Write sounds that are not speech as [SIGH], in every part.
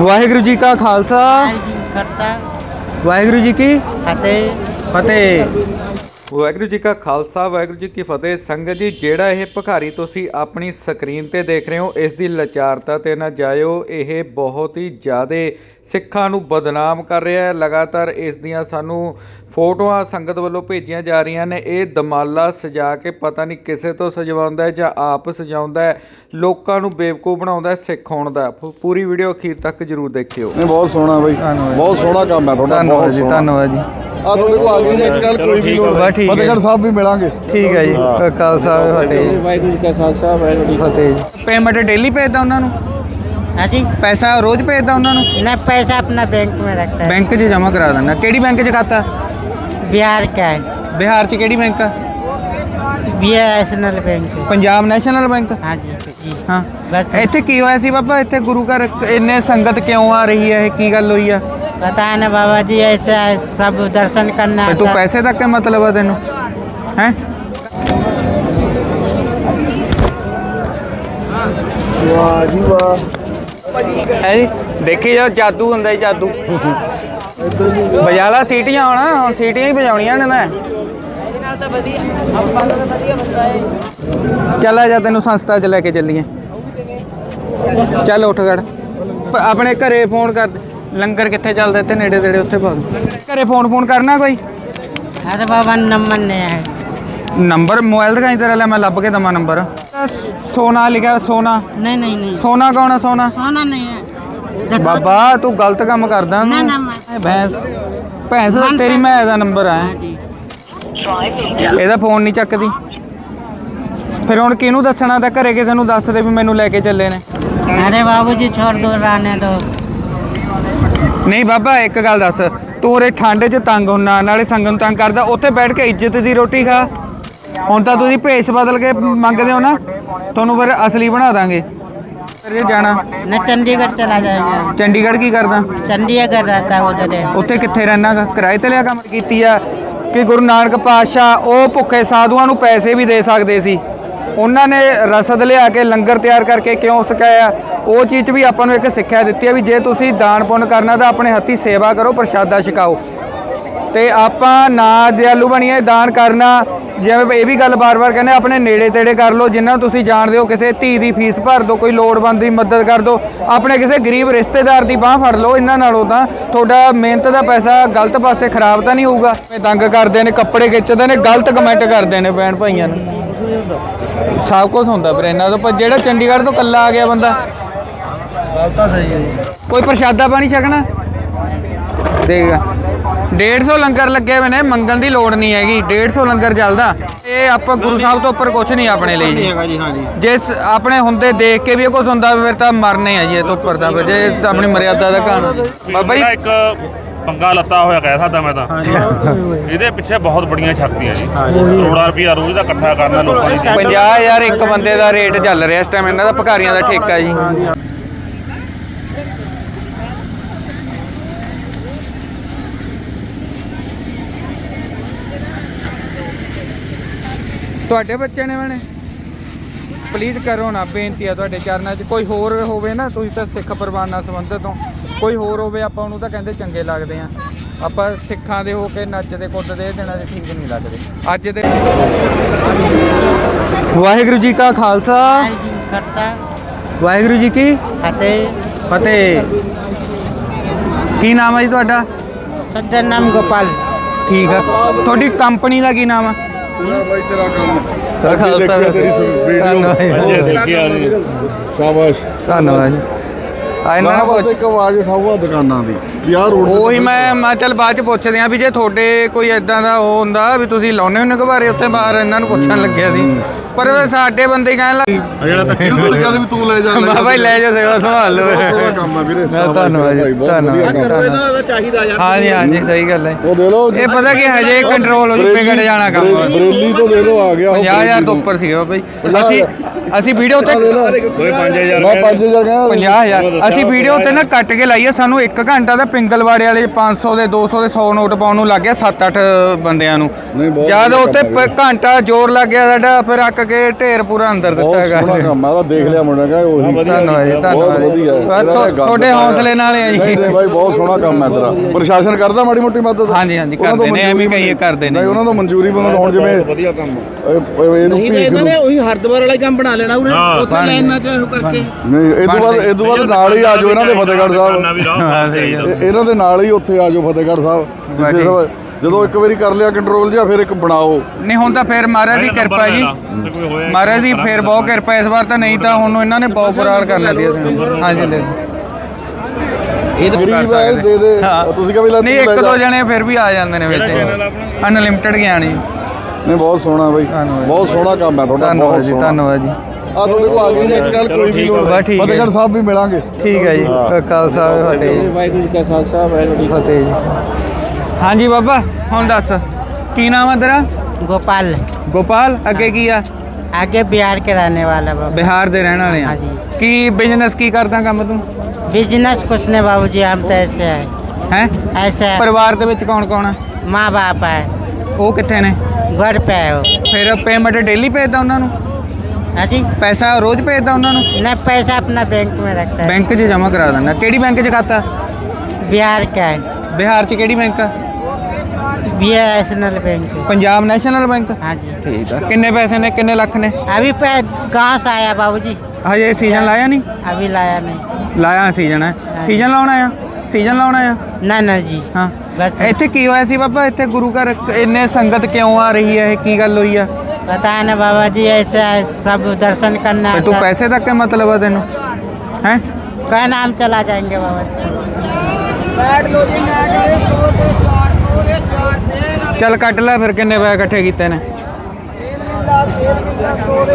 ਵਾਹਿਗੁਰੂ ਜੀ ਕਾ ਖਾਲਸਾ। ਵਾਹਿਗੁਰੂ ਜੀ ਕੀ ਫਤਿਹ। ਫਤਿਹ। ਵਾਹਿਗੁਰੂ ਜੀ ਕਾ ਖਾਲਸਾ ਵਾਹਿਗੁਰੂ ਜੀ ਕੀ ਫਤਿਹ। ਸੰਗਤ ਜੀ ਜਿਹੜਾ ਇਹ ਭਿਖਾਰੀ ਤੁਸੀਂ ਆਪਣੀ ਸਕਰੀਨ ਤੇ ਦੇਖ ਰਹੇ ਹੋ ਇਸ ਦੀ ਲਾਚਾਰਤਾ ਤੇ ਨਾ ਜਾਇਓ। ਇਹ ਬਹੁਤ ਹੀ ਜ਼ਿਆਦਾ ਸਿੱਖਾਂ ਨੂੰ ਬਦਨਾਮ ਕਰ ਰਿਹਾ ਹੈ। ਲਗਾਤਾਰ ਇਸ ਦੀਆਂ ਸਾਨੂੰ ਫੋਟੋਆਂ ਸੰਗਤ ਵੱਲੋਂ ਭੇਜੀਆਂ ਜਾ ਰਹੀਆਂ ਨੇ ਇਹ ਦਮਾਲਾ ਸਜਾ ਕੇ ਪਤਾ ਨਹੀਂ ਕਿਸੇ ਤੋਂ ਸਜਵਾਉਂਦਾ ਹੈ ਜਾਂ ਆਪ ਸਜਾਉਂਦਾ ਹੈ ਲੋਕਾਂ ਨੂੰ ਬੇਵਕੂਫ ਬਣਾਉਂਦਾ ਹੈ ਸਿੱਖ ਹੋਣ ਦਾ ਪੂ- ਪੂਰੀ ਵੀਡੀਓ ਅਖੀਰ ਤੱਕ ਜਰੂਰ ਦੇਖਿਓ ਨਹੀਂ ਬਹੁਤ ਸੋਹਣਾ ਬਾਈ ਧੰਨਵਾਦ। ਬਹੁਤ ਸੋਹਣਾ ਕੰਮ ਹੈ ਤੁਹਾਡਾ ਧੰਨਵਾਦ ਬਹੁਤ ਜੀ ਸੋਹਣਾ ਧੰਨਵਾਦ ਜੀ ਆ ਤੁਹਾਡੇ ਕੋਲ ਆ ਗਈ ਇਸ ਗੱਲ ਕੋਈ ਵੀ ਲੋੜ ਬਸ ਠੀਕ ਹੈ। ਫਤਿਹਗੜ੍ਹ ਸਾਹਿਬ ਵੀ ਮਿਲਾਂਗੇ ਠੀਕ ਹੈ ਜੀ ਖਾਲਸਾ ਫਤਿਹ ਵਾਹਿਗੁਰੂ ਜੀ ਕਾ ਖਾਲਸਾ ਵਾਹਿਗੁਰੂ ਜੀ ਕੀ ਫਤਿਹ ਜੀ ਪੇਮੈਂਟ ਡੇਲੀ ਭੇਜਦਾ ਉਹਨਾਂ ਨੂੰ हाँ जी ਪੈਸਾ ਰੋਜ਼ ਭੇਜਦਾ ਉਹਨਾਂ ਨੂੰ न पैसा अपना बैंक में रखता है ਬੈਂਕ 'ਚ ਜਮ੍ਹਾਂ ਕਰਾ ਦਿੰਦਾ ਕਿਹੜੀ ਬੈਂਕ 'ਚ ਖਾਤਾ बिहार का है ਬਿਹਾਰ 'ਚ ਕਿਹੜੀ ਬੈਂਕ ਆ बी नेशनल बैंक है ਪੰਜਾਬ ਨੈਸ਼ਨਲ ਬੈਂਕ हाँ जी जी ਹਾਂ ਬਸ। ਇੱਥੇ ਕੀ ਹੋਇਆ ਸੀ ਬਾਬਾ ਇੱਥੇ ਗੁਰੂ ਘਰ ਇੰਨੇ ਸੰਗਤ ਕਿਉਂ ਆ ਰਹੀ ਹੈ ਇਹ ਕੀ ਗੱਲ ਹੋਈ ਆ पता है ना बाबा जी ऐसा है, सब दर्शन करना ਤੇ ਤੂੰ आता है। ਪੈਸੇ ਤੱਕ ਕੀ ਮਤਲਬ ਆ ਤੈਨੂੰ ਹੈ ਵਾਹ ਜੀ ਵਾਹ ਹੈ ਜੀ ਦੇਖੀ ਜਾਓ ਜਾਦੂ ਹੁੰਦਾ ਜੀ ਜਾਦੂ ਬਜਾਲਾ ਸੀਟੀਆਂ ਹੁਣ ਹੁਣ ਸੀਟੀਆਂ ਹੀ ਵਜਾਉਣੀਆਂ ਨੇ ਨਾ ਚੱਲ ਆ ਜਾ ਤੈਨੂੰ ਸੰਸਥਾ 'ਚ ਲੈ ਕੇ ਚੱਲੀਏ। ਚੱਲ ਉੱਠ ਗੜ ਆਪਣੇ ਘਰੇ ਫੋਨ ਕਰ ਲੰਗਰ ਕਿੱਥੇ ਚੱਲਦਾ ਇੱਥੇ ਨੇੜੇ ਤੇੜੇ ਉੱਥੇ ਭਾਗ ਘਰੇ ਫੋਨ ਫੋਨ ਕਰਨਾ ਕੋਈ? ਹਰ ਬਾਬਾ ਨੰਬਰ ਨੇ ਹੈ ਨੰਬਰ ਮੋਬਾਈਲ ਦਾ ਤੇਰਾ ਲੈ ਮੈਂ ਲੱਭ ਕੇ ਦਵਾਂ ਨੰਬਰ। ਸੋਨਾ ਲਿਖਿਆ ਸੋਨਾ। ਨਹੀਂ ਨਹੀਂ ਨਹੀਂ। ਸੋਨਾ ਕੌਣ ਸੋਨਾ? ਸੋਨਾ ਨਹੀਂ ਹੈ। ਬਾਬਾ ਤੂੰ ਗਲਤ ਕੰਮ ਕਰਦਾ ਨਾ। ਨਾ ਭੈਂਸ ਭੈਂਸ ਦਾ ਤੇਰੀ ਮੈਂ ਦਾ ਨੰਬਰ ਆ। ਇਹਦਾ ਫੋਨ ਨਹੀਂ ਚੱਕਦੀ। ਫਿਰ ਹੁਣ ਕਿਹਨੂੰ ਦੱਸਣਾ ਤਾਂ ਘਰੇ ਕਿਸੇ ਨੂੰ ਦੱਸ ਦੇ ਵੀ ਮੈਨੂੰ ਲੈ ਕੇ ਚੱਲੇ ਨੇ। ਅਰੇ ਬਾਬੂ ਜੀ ਛੋੜ ਦੋ ਰਾਣੇ ਦੋ। ਨਹੀਂ ਬਾਬਾ ਇੱਕ ਗੱਲ ਦੱਸ। ਤੂੰ ਉਰੇ ਠੰਡ 'ਚ ਤੰਗ ਹੁੰਨਾ ਨਾਲੇ ਸੰਗਨ ਤੰਗ ਕਰਦਾ ਉੱਥੇ ਬੈਠ ਕੇ ਇੱਜ਼ਤ ਦੀ ਰੋਟੀ ਖਾ। ਹੁਣ ਤਾਂ ਤੁਸੀਂ ਭੇਸ ਬਦਲ ਕੇ ਮੰਗਦੇ ਹੋ ਨਾ। ਤੁਹਾਨੂੰ ਫਿਰ ਅਸਲੀ ਬਣਾ ਦਾਂਗੇ। ਫਿਰ ਇਹ ਜਾਣਾ न चंडीगढ़ चला जाएगा ਚੰਡੀਗੜ੍ਹ ਕੀ ਕਰਦਾ चंडीगढ़ रहता है उधर है ਉੱਥੇ ਕਿੱਥੇ ਰਹਿਣਾਗਾ ਕਿਰਾਏ ਤੇ ਲਿਆ ਕੰਮ ਕੀਤੀ ਆ ਕਿ ਗੁਰੂ ਨਾਨਕ ਪਾਤਸ਼ਾਹ ਉਹ ਭੁੱਖੇ ਸਾਧੂਆਂ ਨੂੰ ਪੈਸੇ ਵੀ ਦੇ ਸਕਦੇ ਸੀ ਉਹਨਾਂ ਨੇ ਰਸਦ ਲਿਆ ਕੇ ਲੰਗਰ ਤਿਆਰ ਕਰਕੇ ਕਿਉਂ ਸਿਖਾਇਆ ਉਹ ਚੀਜ਼ 'ਚ ਵੀ ਆਪਾਂ ਨੂੰ ਇੱਕ ਸਿੱਖਿਆ ਦਿੱਤੀ ਹੈ ਵੀ ਜੇ ਤੁਸੀਂ ਦਾਨ ਪੁੰਨ ਕਰਨਾ ਤਾਂ ਆਪਣੇ ਹੱਥੀ ਸੇਵਾ ਕਰੋ ਪ੍ਰਸ਼ਾਦਾ ਛਕਾਓ ਤੇ ਆਪਾਂ ਨਾ ਦਿਆਲੂ ਬਣੀਏ ਦਾਨ ਕਰਨਾ। ਜਿਵੇਂ ਇਹ ਵੀ ਗੱਲ ਬਾਰ-ਬਾਰ ਕਹਿੰਦੇ ਆਪਣੇ ਨੇੜੇ ਤੇੜੇ ਕਰ ਲਓ ਜਿਨ੍ਹਾਂ ਨੂੰ ਤੁਸੀਂ ਜਾਣਦੇ ਹੋ ਕਿਸੇ ਧੀ ਦੀ ਫੀਸ ਭਰ ਦਿਓ ਕੋਈ ਲੋੜਵੰਦ ਦੀ ਮਦਦ ਕਰ ਦਿਓ ਆਪਣੇ ਕਿਸੇ ਗਰੀਬ ਰਿਸ਼ਤੇਦਾਰ ਦੀ ਬਾਹ ਫੜ ਲਓ ਇਹਨਾਂ ਨਾਲੋਂ ਤਾਂ ਤੁਹਾਡਾ ਮਿਹਨਤ ਦਾ ਪੈਸਾ ਗਲਤ ਪਾਸੇ ਖਰਾਬ ਤਾਂ ਨਹੀਂ ਹੋਊਗਾ। ਤੰਗ ਕਰਦੇ ਨੇ ਕੱਪੜੇ ਖਿੱਚਦੇ ਨੇ ਗਲਤ ਕਮੈਂਟ ਕਰਦੇ ਨੇ ਭੈਣ ਭਾਈਆਂ ਨੂੰ। ਸਭ ਕੁਝ ਹੁੰਦਾ ਫਿਰ ਇਹਨਾਂ ਤੋਂ ਪਰ ਜਿਹੜਾ ਚੰਡੀਗੜ੍ਹ ਤੋਂ ਕੱਲਾ ਆ ਗਿਆ ਬੰਦਾ। ਗੱਲ ਤਾਂ ਸਹੀ ਹੈ ਕੋਈ ਪ੍ਰਸ਼ਾਦਾ ਪਾਣੀ ਛਕਣਾ? ਦੇਗਾ 150 ਲੰਗਰ ਲੱਗੇ ਹੋਏ ਨੇ ਮੰਗਣ ਦੀ ਲੋੜ ਨਹੀਂ ਹੈਗੀ। 150 ਲੰਗਰ ਚੱਲਦਾ। ਇਹ ਆਪਾਂ ਗੁਰੂ ਸਾਹਿਬ ਤੋਂ ਉੱਪਰ ਕੁਝ ਨਹੀਂ ਆਪਣੇ ਲਈ। ਜੀ ਹੈਗਾ ਜੀ ਹਾਂ ਜੀ ਜੇ ਸ- ਆਪਣੇ ਹੁੰਦੇ ਦੇਖ ਕੇ ਵੀ ਇਹ ਕੁਝ ਹੁੰਦਾ ਫਿਰ ਤਾਂ ਮਰਨੇ ਆ ਜੀ ਇਹ ਤੋਂ ਉੱਪਰ ਤਾਂ। ਫਿਰ ਜੇ ਆਪਣੀ ਮਰਿਆਦਾ ਦਾ ਕਾਨ ਬਾਬਾ ਜੀ ਇੱਕ ਪੰਗਾ ਲੱਤਾ ਹੋਇਆ ਕਹਿ ਸਕਦਾ ਮੈਂ ਤਾਂ। ਇਹਦੇ ਪਿੱਛੇ ਬਹੁਤ ਬੜੀਆਂ ਸ਼ਕਤੀਆਂ ਜੀ। ਕਰੋੜਾਂ ਰੁਪਈਆ ਰੋਜ਼ ਦਾ ਇਕੱਠਾ ਕਰਨਾ ਲੋਕਾਂ ਦੀ 50000 ਇੱਕ ਬੰਦੇ ਦਾ ਰੇਟ ਚੱਲ ਰਿਹਾ ਇਸ ਟਾਈਮ ਇਹਨਾਂ ਦਾ ਭਿਖਾਰੀਆਂ ਦਾ ਠੇਕਾ ਜੀ। ਤੁਹਾਡੇ ਬੱਚੇ ਨੇ ਬਣੇ ਪਲੀਜ਼ ਕਰੋ ਨਾ ਬੇਨਤੀ ਆ ਤੁਹਾਡੇ ਚਰਨਾਂ 'ਚ। ਕੋਈ ਹੋਰ ਹੋਵੇ ਨਾ ਤੁਸੀਂ ਤਾਂ ਸਿੱਖ ਪਰਿਵਾਰ ਨਾਲ ਸੰਬੰਧਿਤ ਹੋ। ਕੋਈ ਹੋਰ ਹੋਵੇ ਆਪਾਂ ਉਹਨੂੰ ਤਾਂ ਕਹਿੰਦੇ ਚੰਗੇ ਲੱਗਦੇ ਆ। ਆਪਾਂ ਸਿੱਖਾਂ ਦੇ ਹੋ ਕੇ ਨੱਚਦੇ ਕੁੱਦਦੇ ਇਹ ਦਿਨਾਂ ਠੀਕ ਨਹੀਂ ਲੱਗਦੇ। ਅੱਜ ਦੇ ਵਾਹਿਗੁਰੂ ਜੀ ਕਾ ਖਾਲਸਾ। ਵਾਹਿਗੁਰੂ ਜੀ ਕੀ ਫਤਿਹ। ਫਤਿਹ ਕੀ ਨਾਮ ਹੈ ਜੀ ਤੁਹਾਡਾ? ਸਾਡਾ ਨਾਮ ਗੋਪਾਲ। ਠੀਕ ਆ। ਤੁਹਾਡੀ ਕੰਪਨੀ ਦਾ ਕੀ ਨਾਮ ਆ? ਪੂਰਾ ਬਾਈ ਤੇਰਾ ਕੰਮ ਤੇਰਾ ਅੱਗੇ ਖਾਲਸਾ। ਦੇਖਿਆ ਤੇਰੀ ਧੰਨਵਾਦ। ਵੀਡੀਓ ਸ਼ਾਬਾਸ਼। ਧੰਨਵਾਦ ਜੀ। ਆ ਇਹਨਾਂ ਨਾ ਨੂੰ ਬਸ ਪੁੱਛ- ਇੱਕ ਆਵਾਜ਼ ਉਠਾਊਗਾ ਦੁਕਾਨਾਂ ਦੀ। ਵੀ ਆਹ ਰੋਡ ਤੇ ਉਹੀ ਮੈਂ ਮੈਂ ਚੱਲ ਬਾਅਦ ਚ ਪੁੱਛਦੇ ਆ ਵੀ ਜੇ ਤੁਹਾਡੇ ਕੋਈ ਇਦਾਂ ਦਾ ਉਹ ਹੁੰਦਾ ਵੀ ਤੁਸੀਂ ਲਾਉਨੇ ਹੁੰਨੇ ਘਬਾਰੇ ਉੱਥੇ ਬਾਹਰ ਇਹਨਾਂ ਨੂੰ ਪੁੱਛਣ ਲੱਗਿਆ ਸੀ। ਪਰ ਸਾਡੇ ਬੰਦੇ ਹੀ ਕਹਿਣ ਲੱਗ ਇਹਨੂੰ ਤਾਂ ਕਹਿੰਦੇ ਵੀ ਤੂੰ ਲੈ ਜਾ ਬਾਬਾ ਜੀ ਲੈ ਜਾ। ਸੇਵਾ ਸੰਭਾਲ ਲਓ ਬਹੁਤ ਸੋਹਣਾ ਕੰਮ ਹੈ ਵੀਰੇ ਸ਼ਾਬਾਸ਼ ਧੰਨਵਾਦ ਜੀ ਭਾਈ ਬਹੁਤ ਵਧੀਆ ਕੰਮ ਧੰਨਵਾਦ ਇਹਨਾਂ ਦਾ ਚਾਹੀਦਾ ਯਾਰ। ਹਾਂਜੀ ਹਾਂਜੀ ਸਹੀ ਗੱਲ ਹੈ। ਉਹ ਦੇ ਲਓ। ਇਹ ਪਤਾ ਕੀ ਹਜੇ ਕੰਟਰੋਲ ਹੋ ਜੂ ਵਿਗੜ ਜਾਣਾ ਕੰਮ ਬਰੇਲੀ ਤੋਂ ਦੇ ਲਓ ਆ ਗਿਆ ਉਹ 50000 ਤੋਂ ਉੱਪਰ ਸੀਗਾ ਬਾਬਾ ਜੀ। ਅਸੀਂ। ਅਸੀਂ ਵੀਡੀਓ ਤੇ ਕੋਈ 5000 ਮੈਂ 5000 ਕਹਿੰਦਾ। 50000 ਅਸੀਂ ਵੀਡੀਓ ਤੇ ਨਾ ਕੱਟ ਕੇ ਲਾਈਏ ਸਾਨੂੰ 1 ਘੰਟਾ ਦਾ ਪਿੰਗਲਵਾੜੇ ਵਾਲੇ 500 ਦੇ 200 ਦੇ 100 ਨੋਟ ਪਾਉਣ ਨੂੰ ਲੱਗ ਗਿਆ 7-8 ਬੰਦਿਆਂ ਨੂੰ। ਬਹੁਤ ਜਦ ਉੱਤੇ ਘੰਟਾ ਜ਼ੋਰ ਲੱਗ ਗਿਆ ਸਾਡਾ ਫਿਰ ਅੱਕ ਕੇ ਢੇਰ ਪੂਰਾ ਅੰਦਰ ਦਿੱਤਾ ਬਹੁਤ ਹੈਗਾ। ਸੋਹਣਾ ਕੰਮ ਆ ਦੇਖ ਲਿਆ ਮੁੰਡਾ ਕਹਿੰਦਾ ਉਹੀ। ਧੰਨਵਾਦ ਜੀ ਬਹੁਤ ਧੰਨਵਾਦ ਤੁਹਾਡੇ ਹੌਸਲੇ ਨਾਲ ਹੈ ਨਹੀਂ ਜੀ। ਨਹੀਂ ਭਾਈ ਬਹੁਤ ਸੋਹਣਾ ਕੰਮ ਹੈ ਤੇਰਾ। ਪ੍ਰਸ਼ਾਸਨ ਕਰਦਾ ਮਾੜੀ ਮੋਟੀ ਮਦਦ? ਹਾਂਜੀ, ਹਾਂਜੀ, ਕਰਦੇ ਨੇ, ਐਵੇਂ ਕਹੀਏ ਕਰਦੇ ਨੇ। ਨਹੀਂ ਉਹਨਾਂ ਤੋਂ ਮਨਜ਼ੂਰੀ ਬੰਦ ਹੁਣ ਜਿਵੇਂ ਵਧੀਆ ਕੰਮ ਇਹ- ਇਹ- ਇਹਨੂੰ ਨਹੀਂ ਇਹਨਾਂ ਨੂੰ ਉਹੀ ਹਰਦੁਆਰ ਵਾਲਾ ਹੀ ਕੰਮ ਬਣਾ ਲੈਣਾ ਉਹਨੇ ਹਾਂ, ਉੱਥੇ ਬਣ ਲਾਈਨਾਂ 'ਚ ਉਹ ਕਰਕੇ। ਨਹੀਂ ਇਹ ਤੋਂ ਬਾਅਦ ਇਹ ਤੋਂ ਬਾਅਦ ਨਾਲ ਹੀ ਆ ਜਾਓ ਇਹਨਾਂ ਦੇ ਫਤਿਹਗੜ੍ਹ ਸਾਹਿਬ। ਹਾਂ, ਸਹੀ। ਇਹ- ਇਹਨਾਂ ਦੇ ਨਾਲ ਹੀ ਉੱਥੇ ਆ ਜਾਓ ਫਤਿਹਗੜ੍ਹ ਸਾਹਿਬ। ਜਿੱਥੇ। ਸਭ- ਜਦੋਂ ਇੱਕ ਵਾਰੀ ਕਰ ਲਿਆ ਕੰਟਰੋਲ ਜਿਹਾ ਫਿਰ ਇੱਕ ਬਣਾਓ। ਨਹੀਂ ਹੁਣ ਤਾਂ ਫਿਰ ਮਹਾਰਾਜ ਦੀ ਕਿਰਪਾ ਜੀ। ਮਹਾਰਾਜ ਦੀ ਫਿਰ ਬਹੁਤ ਕਿਰਪਾ ਇਸ ਵਾਰ ਤਾਂ ਨਹੀਂ ਤਾਂ ਹੁਣ ਇਹਨਾਂ ਨੇ ਬਹੁਤ ਬੁਰਾ ਹਾਲ ਕਰ ਲਿਆ ਸੀ। ਹਾਂਜੀ ਲੈ ਗਰੀਬ ਹੈ ਦੇ ਦੇ। ਹਾਂ। ਤੁਸੀਂ ਕਹ ਵੀ ਲੈ ਨਹੀਂ ਤੂੰ ਲੈ ਇੱਕ ਦੋ। ਜਣੇ ਫਿਰ ਵੀ ਆ ਜਾਂਦੇ ਨੇ ਵਿੱਚ। ਅਨਲਿਮਿਟਡ ਗਿਆਨ। ਜੀ ਨਹੀਂ ਬਹੁਤ ਸੋਹਣਾ ਬਾਈ ਧੰਨਵਾਦ। ਬਹੁਤ ਸੋਹਣਾ ਕੰਮ ਹੈ ਤੁਹਾਡਾ ਧੰਨਵਾਦ ਬਹੁਤ ਜੀ ਸੋਹਣਾ ਧੰਨਵਾਦ ਜੀ ਆ ਤੁਹਾਡੇ ਕੋਲ ਆ ਗਈ ਇਸ ਗੱਲ ਕੋਈ ਵੀ ਲੋੜ ਬਸ ਠੀਕ ਹੈ। ਫਤਿਹਗੜ੍ਹ ਸਾਹਿਬ ਵੀ ਮਿਲਾਂਗੇ ਠੀਕ ਹੈ ਜੀ ਖਾਲਸਾ ਫਤਿਹ ਜੀ ਵਾਹਿਗੁਰੂ ਜੀ ਕਾ ਖਾਲਸਾ ਵਾਹਿਗੁਰੂ ਜੀ ਕੀ ਫਤਿਹ ਜੀ ਹਾਂਜੀ ਬਾਬਾ ਹੁਣ ਦੱਸ ਕੀ ਨਾਮ ਆ ਤੇਰਾ गोपाल ਗੋਪਾਲ ਅੱਗੇ ਕੀ ਆ आगे बिहार के रहने वाला बाबू ਬਿਹਾਰ ਦੇ ਰਹਿਣ ਵਾਲੇ ਆ ਹਾਂਜੀ। ਕੀ ਬਿਜ਼ਨਸ ਕੀ ਕਰਦਾ ਕੰਮ ਤੂੰ बिजनेस कुछ नहीं बाबू जी हम तो ऐसे हैं ਹੈ ऐसे हैं ਪਰਿਵਾਰ ਦੇ ਵਿੱਚ ਕੌਣ ਕੌਣ ਆ माँ बाप है ਉਹ ਕਿੱਥੇ ਨੇ घर पे है वो ਫਿਰ ਪੇਮੈਂਟ ਡੇਲੀ ਭੇਜਦਾ ਉਹਨਾਂ ਨੂੰ हाँ जी ਪੈਸਾ ਰੋਜ਼ ਭੇਜਦਾ ਉਹਨਾਂ ਨੂੰ नहीं पैसा अपना बैंक में रखता है ਬੈਂਕ 'ਚ ਜਮ੍ਹਾਂ ਕਰਾ ਦਿੰਦਾ ਕਿਹੜੀ ਬੈਂਕ 'ਚ ਖਾਤਾ बिहार का है ਬਿਹਾਰ 'ਚ ਕਿਹੜੀ ਬੈਂਕ ਆ बी नेशनल बैंक है ਪੰਜਾਬ ਨੈਸ਼ਨਲ ਬੈਂਕ हाँ जी ਠੀਕ ਆ ਕਿੰਨੇ ਪੈਸੇ ਨੇ ਕਿੰਨੇ ਲੱਖ ਨੇ अभी पे गाँव से आया बाबू जी ਹਜੇ ਸੀਜ਼ਨ ਲਾਇਆ ਨਹੀਂ अभी लाया नहीं ਲਾਇਆ ਸੀਜ਼ਨ ਹੈ ਸੀਜ਼ਨ ਲਾਉਣਾ ਆ ਸੀਜ਼ਨ ਲਾਉਣਾ ਆ ना ना जी ਹਾਂ बस ਇੱਥੇ ਕੀ ਹੋਇਆ ਸੀ ਬਾਬਾ ਇੱਥੇ ਗੁਰੂ ਘਰ ਇੰਨੇ ਸੰਗਤ ਕਿਉਂ ਆ ਰਹੀ ਹੈ ਇਹ ਕੀ ਗੱਲ ਹੋਈ ਆ पता है ना बाबा जी ऐसे है, सब दर्शन करना ਤੇ ਤੂੰ आता है। ਪੈਸੇ ਤੱਕ ਕੇ ਮਤਲਬ ਆ ਤੈਨੂੰ ਹੈ कहे ना हम चला जाएंगे बाबा जी ਚੱਲ ਕੱਟ ਲੈ ਫਿਰ ਕਿੰਨੇ ਪੈਸੇ ਇਕੱਠੇ ਕੀਤੇ ਨੇ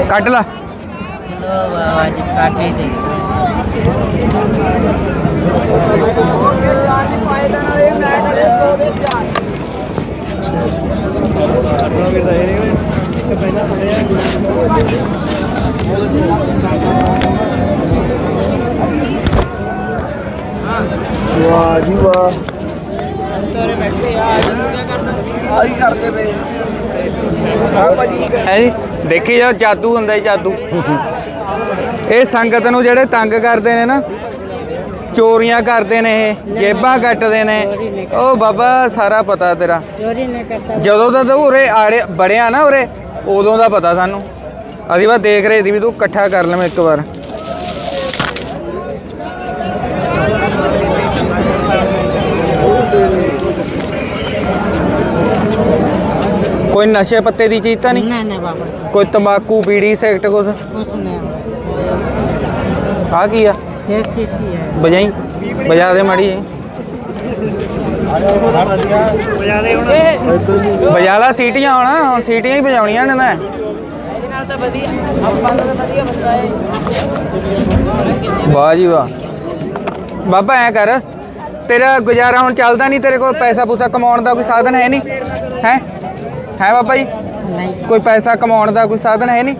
ਕੱਟ ਲੈ चलो बाबा जी काटी दे ਵਾਹ ਜੀ ਵਾਹ। ਹੈ ਜੀ, ਦੇਖੀ ਜਾ ਜਾਦੂ ਹੁੰਦਾ ਜੀ, ਜਾਦੂ। ਇਹ ਸੰਗਤ ਨੂੰ ਜਿਹੜੇ ਤੰਗ ਕਰਦੇ ਨੇ ਨਾ ਚੋਰੀਆਂ ਕਰਦੇ ਨੇ ਇਹ ਜੇਬਾਂ ਕੱਟਦੇ ਨੇ। ਉਹ ਬਾਬਾ ਸਾਰਾ ਪਤਾ ਤੇਰਾ। ਚੋਰੀ ਨਹੀਂ ਕਰਦਾ ਜਦੋਂ ਦਾ ਤੂੰ ਉਰੇ ਆੜੇ ਬੜਿਆ ਨਾ ਉਰੇ ਉਦੋਂ ਦਾ ਪਤਾ ਸਾਨੂੰ। ਅਸੀਂ ਬਸ ਦੇਖ ਰਹੇ ਸੀ ਵੀ ਤੂੰ ਇਕੱਠਾ ਕਰ ਲਵੇਂ ਇੱਕ ਵਾਰ। ਕੋਈ ਨਸ਼ੇ ਪੱਤੇ ਦੀ ਚੀਜ਼ ਤਾਂ ਨਹੀਂ? ਨਾ ਨਾ ਬਾਬਾ। ਕੋਈ ਤੰਬਾਕੂ ਬੀੜੀ ਸਿਗਰਟ ਕੁਝ ਕੁਝ ਨਹੀਂ। ਆ ਕੀ ਆ? ਇਹ ਸਿੱਟੀ ਬਜਾ ਦੇ ਮਾੜੀ ਬਜਾ ਲਾ ਸੀਟੀਆਂ ਹੁਣ ਹੁਣ ਸੀਟੀਆਂ ਹੀ ਵਜਾਉਣੀਆਂ ਨੇ ਨਾ। ਵਾਹ ਜੀ ਵਾਹ। ਬਾਬਾ ਐ ਕਰ ਤੇਰਾ ਗੁਜ਼ਾਰਾ ਹੁਣ ਚੱਲਦਾ ਨਹੀਂ ਤੇਰੇ ਕੋਲ ਪੈਸਾ ਪੂਸਾ ਕਮਾਉਣ ਦਾ ਕੋਈ ਸਾਧਨ ਹੈ ਨਹੀਂ? ਹੈ? ਹੈ ਬਾਬਾ ਜੀ? ਕੋਈ ਪੈਸਾ ਕਮਾਉਣ ਦਾ ਕੋਈ ਸਾਧਨ ਹੈ ਨਹੀਂ?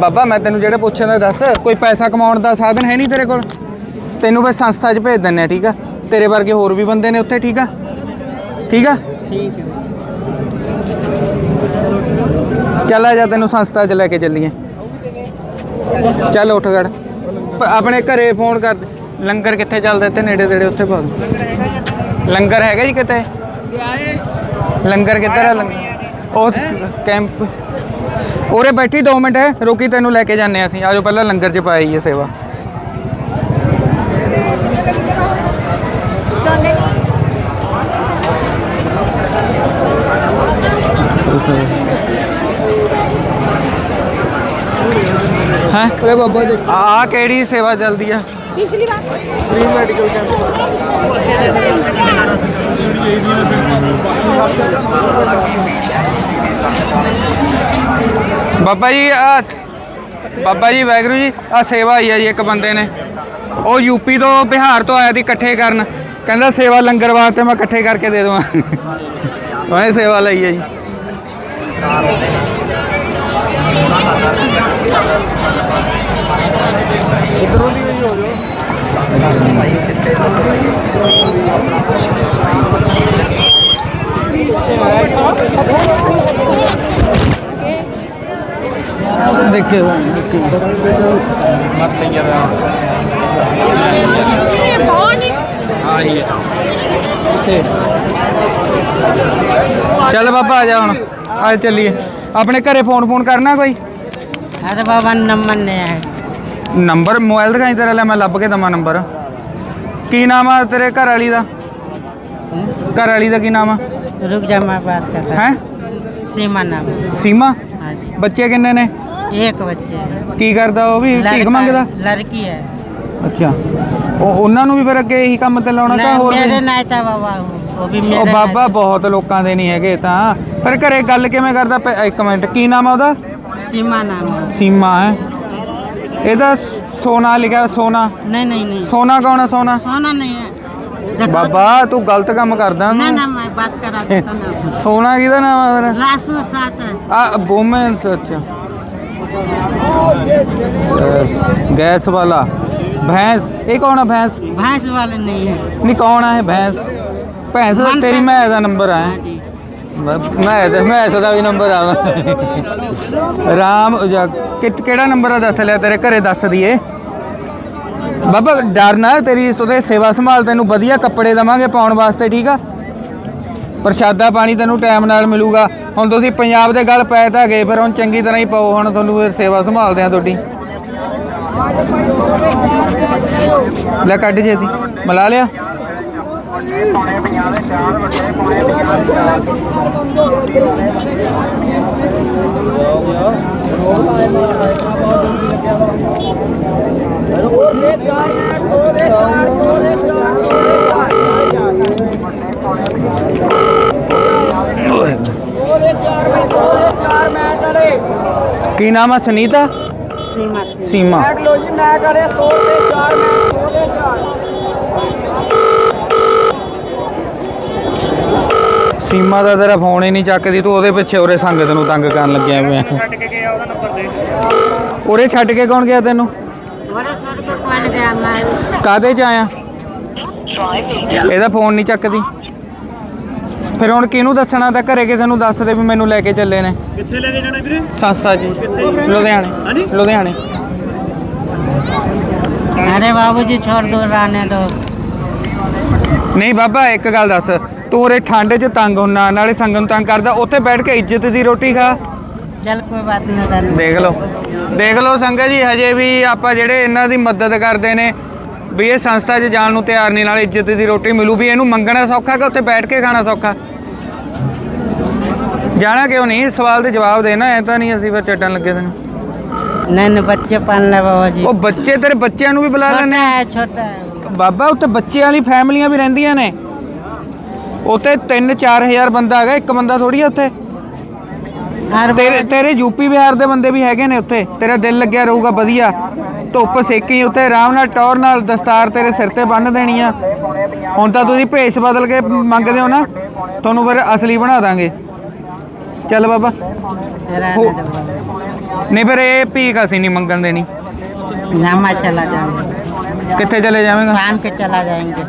ਬਾਬਾ ਮੈਂ ਤੈਨੂੰ ਜਿਹੜੇ ਪੁੱਛਣ ਦਾ ਦੱਸ ਕੋਈ ਪੈਸਾ ਕਮਾਉਣ ਦਾ ਸਾਧਨ ਹੈ ਨਹੀਂ ਤੇਰੇ ਕੋਲ? ਤੈਨੂੰ ਬਸ ਸੰਸਥਾ 'ਚ ਭੇਜ ਦਿੰਨੇ ਠੀਕ ਆ? ਤੇਰੇ ਵਰਗੇ ਹੋਰ ਵੀ ਬੰਦੇ ਨੇ ਉੱਥੇ ਠੀਕ ਆ? ਠੀਕ ਆ? ਠੀਕ ਚੱਲ ਆ ਜਾ ਤੈਨੂੰ ਸੰਸਥਾ 'ਚ ਲੈ ਕੇ ਚੱਲੀਏ। ਚੱਲ ਉੱਠ ਗੜ ਆਪਣੇ ਘਰੇ ਫੋਨ ਕਰ। ਲੰਗਰ ਕਿੱਥੇ ਚੱਲਦਾ ਤੇ ਨੇੜੇ ਤੇੜੇ ਉੱਥੇ ਭਾਗ ਲੰਗਰ ਹੈਗਾ ਜੀ। ਕਿਤੇ? ਲੰਗਰ ਕਿੱਧਰ ਹੈ ਲੰਗਰ ਉਹ ਕੈਂਪ ਉਰੇ ਬੈਠੀ 2 ਮਿੰਟ ਰੋਕੀ ਤੈਨੂੰ ਲੈ ਕੇ ਜਾਂਦੇ ਅਸੀਂ। ਆਜੋ ਪਹਿਲਾਂ ਲੰਗਰ 'ਚ ਪਾਈ ਹੈ ਸੇਵਾ। ਹੈ? ਅਰੇ ਬਾਬਾ ਜੀ। ਆ ਕਿਹੜੀ ਸੇਵਾ ਚੱਲਦੀ ਆ? ਪਿਛਲੀ ਵਾਰ। Free medical camp Baba ji, ਆ ਬਾਬਾ ਜੀ, ਵਾਹਿਗੁਰੂ ਜੀ, ਆ ਸੇਵਾ ਆਈ ਆ ਜੀ ਇੱਕ ਬੰਦੇ ਨੇ। ਉਹ ਯੂਪੀ ਤੋਂ ਬਿਹਾਰ ਤੋਂ ਆਇਆ ਸੀ ਇਕੱਠੇ ਕਰਨ। ਕਹਿੰਦਾ ਸੇਵਾ ਲੰਗਰ ਵਾਸਤੇ ਮੈਂ ਇਕੱਠੇ ਕਰਕੇ ਦੇ ਦਵਾਂ। ਉਹਨੇ ਸੇਵਾ ਲਈ ਹੈ ਜੀ। ਇਧਰੋਂ ਦੀ ਵੀ ਹੋ ਜਾਓ ਦੇਖੇ ਚੱਲ ਬਾਬਾ ਆ ਜਾ ਹੁਣ ਆ ਚੱਲੀਏ ਆਪਣੇ ਘਰੇ ਫੋਨ ਫੋਨ ਕਰਨਾ ਕੋਈ अरे बाबा नंबर नहीं है ਨੰਬਰ ਮੋਬਾਈਲ ਦਿਖਾਈ ਤੇਰਾ ਲੈ ਮੈਂ ਲੱਭ ਕੇ ਦਵਾਂ ਨੰਬਰ ਕੀ ਨਾਮ ਆ ਤੇਰੇ ਘਰ ਵਾਲੀ ਦਾ ਘਰ ਵਾਲੀ ਦਾ ਕੀ ਨਾਮ ਆ रुक जा मैं बात कर रहा ਹੈ हूँ सीमा नाम है। ਸੀਮਾ हाँ जी ਬੱਚੇ ਕਿੰਨੇ ਨੇ एक बच्चे है ਕੀ ਕਰਦਾ ਉਹ ਵੀ ਭੀਖ लड़का- ਮੰਗਦਾ लड़की है ਅੱਛਾ ਉਹ ਉਹਨਾਂ ਨੂੰ ਵੀ ਫਿਰ ਅੱਗੇ ਇਹੀ ਕੰਮ ਤੇ ਲਾਉਣਾ ਤਾਂ नहीं, ਹੋਰ मेरे ਵੀ? नहीं था बाबा वो वो भी ਉਹ मेरे ਬਾਬਾ ਬਹੁਤ ਲੋਕਾਂ ਦੇ ਨਹੀਂ ਹੈਗੇ ਤਾਂ ਪਰ ਘਰੇ ਗੱਲ ਕਿਵੇਂ ਕਰਦਾ ਪ- ਇੱਕ ਮਿੰਟ ਕੀ ਨਾਮ ਆ ਉਹਦਾ नहीं। सीमा नाम है ਸੀਮਾ ਹੈ ਇਹਦਾ ਸੋਨਾ ਲਿਖਿਆ ਸੋਨਾ नहीं नहीं नहीं ਸੋਨਾ ਕੌਣ ਹੈ ਸੋਨਾ सोना नहीं है देखो- ਬਾਬਾ ਤੂੰ ਗਲਤ ਕੰਮ ਕਰਦਾ नहीं ਤੂੰ ना मैं बात करा देता ना ਸੋਨਾ ਕਿਹਦਾ ਨਾਮ ਆ ਫਿਰ लास्ट में साथ है ਆ ਵੂਮਨਸ ਅੱਛਾ ਗੈਸ- ਗੈਸ ਵਾਲਾ ਭੈਂਸ ਇਹ ਕੌਣ ਹੈ ਭੈਂਸ भैंस वाले नहीं है ਨਹੀਂ ਕੌਣ ਹੈ ਇਹ ਭੈਂਸ ਭੈਂਸ ਦਾ ਤੇਰੀ ਮੈਂ ਦਾ ਨੰਬਰ ਆ हाँ जी ਮੈਂ ਤੇ ਮੈਂ ਦਾ ਵੀ ਨੰਬਰ ਆ ਰਾਮ ਜਾ- ਕਿ- ਕਿਹੜਾ ਨੰਬਰ ਆ ਦੱਸ ਲਿਆ ਤੇਰੇ ਘਰੇ ਦੱਸ ਦਈਏ ਬਾਬਾ ਡਰਨਾ ਤੇਰੀ ਉਹਦੇ ਸੇਵਾ ਸੰਭਾਲ ਤੈਨੂੰ ਵਧੀਆ ਕੱਪੜੇ ਦਵਾਂਗੇ ਪਾਉਣ ਵਾਸਤੇ ਠੀਕ ਆ ਪ੍ਰਸ਼ਾਦਾ ਪਾਣੀ ਤੈਨੂੰ ਟਾਈਮ ਨਾਲ ਮਿਲੂਗਾ। ਹੁਣ ਤੁਸੀਂ ਪੰਜਾਬ ਦੇ ਗੱਲ ਪੈ ਤਾਂ ਗਏ, ਫਿਰ ਹੁਣ ਚੰਗੀ ਤਰ੍ਹਾਂ ਹੀ ਪਾਓ, ਹੁਣ ਤੁਹਾਨੂੰ ਫਿਰ ਸੇਵਾ ਸੰਭਾਲਦੇ ਆ ਤੁਹਾਡੀ। ਲੈ ਕੱਢ ਜੇ ਜੇਤੀ ਮਿਲਾ ਲਿਆ। ਕੀ ਨਾਮ ਆ ਸੁਨੀਤਾ? ਸੀਮਾ ਸੀਮਾ। ਦਾ ਤੇਰਾ ਫੋਨ ਹੀ ਨਹੀਂ ਚੱਕਦੀ ਤੂੰ ਉਹਦੇ ਪਿੱਛੇ ਉਰੇ ਸੰਗਤ ਨੂੰ ਤੰਗ ਕਰਨ ਲੱਗਿਆ ਮੈਂ ਛੱਡ ਕੇ ਗਿਆ ਉਹਦਾ ਨੰਬਰ ਦੇ ਉਰੇ ਛੱਡ ਕੇ ਕੌਣ ਗਿਆ ਤੈਨੂੰ? ਉਰੇ ਛੱਡ ਕੇ ਕੌਣ ਗਿਆ ਮੈਂ ਕਾਦੇ ਚ ਆਇਆ? ਇਹਦਾ ਫੋਨ ਨਹੀਂ ਚੱਕਦੀ। ਫਿਰ ਹੁਣ ਕਿਹਨੂੰ ਦੱਸਣਾ ਤਾਂ ਘਰੇ ਕਿਸੇ ਨੂੰ ਦੱਸ ਵੀ ਮੈਨੂੰ ਲੈ ਕੇ ਚੱਲੇ ਨੇ। ਕਿੱਥੇ ਲੈ ਕੇ ਜਾਣਾ ਵੀਰੇ? ਸਸਤਾ ਜੀ। ਲੁਧਿਆਣੇ। ਲੁਧਿਆਣੇ। ਅਰੇ ਬਾਬੂ ਜੀ ਛੋੜ ਦੋ ਰਾਣੇ ਦੋ। ਨਹੀਂ ਬਾਬਾ ਇੱਕ ਗੱਲ ਦੱਸ। ਤੂੰ ਉਰੇ ਠੰਡ 'ਚ ਤੰਗ ਹੁੰਨਾ ਨਾਲੇ ਸੰਗਤ ਤੰਗ ਕਰਦਾ ਉੱਥੇ ਬੈਠ ਕੇ ਇੱਜ਼ਤ ਦੀ ਰੋਟੀ ਖਾ। ਚੱਲ ਕੋਈ ਬਾਤ ਨਹੀਂ ਦੇਖ ਲਓ। ਦੇਖ ਲਓ ਸੰਗਤ ਜੀ ਹਜੇ ਵੀ ਆਪਾਂ ਜਿਹੜੇ ਇਹਨਾਂ ਦੀ ਮਦਦ ਕਰਦੇ ਨੇ ਵੀ ਇਹ ਸੰਸਥਾ 'ਚ ਜਾਣ ਨੂੰ ਤਿਆਰ ਨਹੀਂ ਨਾਲ ਇੱਜ਼ਤ ਦੀ ਰੋਟੀ ਮਿਲੂ ਵੀ ਇਹਨੂੰ ਮੰਗਣਾ ਸੌਖਾ ਕਿ ਉੱਥੇ ਬੈਠ ਕੇ ਖਾਣਾ ਸੌਖਾ ਜਾਣਾ ਕਿਉਂ ਨਹੀਂ ਇਸ ਸਵਾਲ ਦੇ ਜਵਾਬ ਦੇਣਾ ਐ ਤਾਂ ਨਹੀਂ ਅਸੀਂ ਫਿਰ ਚੱਟਣ ਲੱਗੇ ਤੈਨੂੰ नहीं नहीं बच्चे पाल ले बाबा जी ਉਹ ਬੱਚੇ ਤੇਰੇ ਬੱਚਿਆਂ ਨੂੰ ਵੀ ਬੁਲਾ ਲੈਣੇ छोटा है छोटा है ਬਾਬਾ ਉੱਥੇ ਬੱਚੇ ਵਾਲੀ ਫੈਮਲੀਆਂ ਵੀ ਰਹਿੰਦੀਆਂ ਨੇ ਉੱਥੇ 3-4000 ਬੰਦਾ ਹੈਗਾ ਇੱਕ ਬੰਦਾ ਥੋੜੀ ਆ ਉੱਥੇ और ਤੇਰੇ ਤੇਰੇ ਯੂਪੀ ਬਿਹਾਰ ਦੇ ਬੰਦੇ ਵੀ ਹੈਗੇ ਨੇ ਉੱਥੇ ਤੇਰਾ ਦਿਲ ਲੱਗਿਆ ਰਹੂਗਾ ਵਧੀਆ ਧੁੱਪ ਸੇਕੀ ਉੱਥੇ ਆਰਾਮ ਨਾਲ ਟੌਰ ਨਾਲ ਦਸਤਾਰ ਤੇਰੇ ਸਿਰ ਤੇ ਬੰਨ ਦੇਣੀ ਆ ਹੁਣ ਤਾਂ ਤੁਸੀਂ ਭੇਸ ਬਦਲ ਕੇ ਮੰਗਦੇ ਹੋ ਨਾ ਤੁਹਾਨੂੰ ਫਿਰ ਅਸਲੀ ਬਣਾ ਦਾਂਗੇ ਚੱਲ ਬਾਬਾ रहने हो- दो बाबा। ਨਹੀਂ ਫਿਰ ਇਹ ਭੀਖ ਅਸੀਂ ਨਹੀਂ ਮੰਗਣ ਦੇਣੀ ना मैं चला जाऊंगा ਕਿੱਥੇ ਚਲੇ ਜਾਵੇਂਗਾ शाम के चला जाएंगे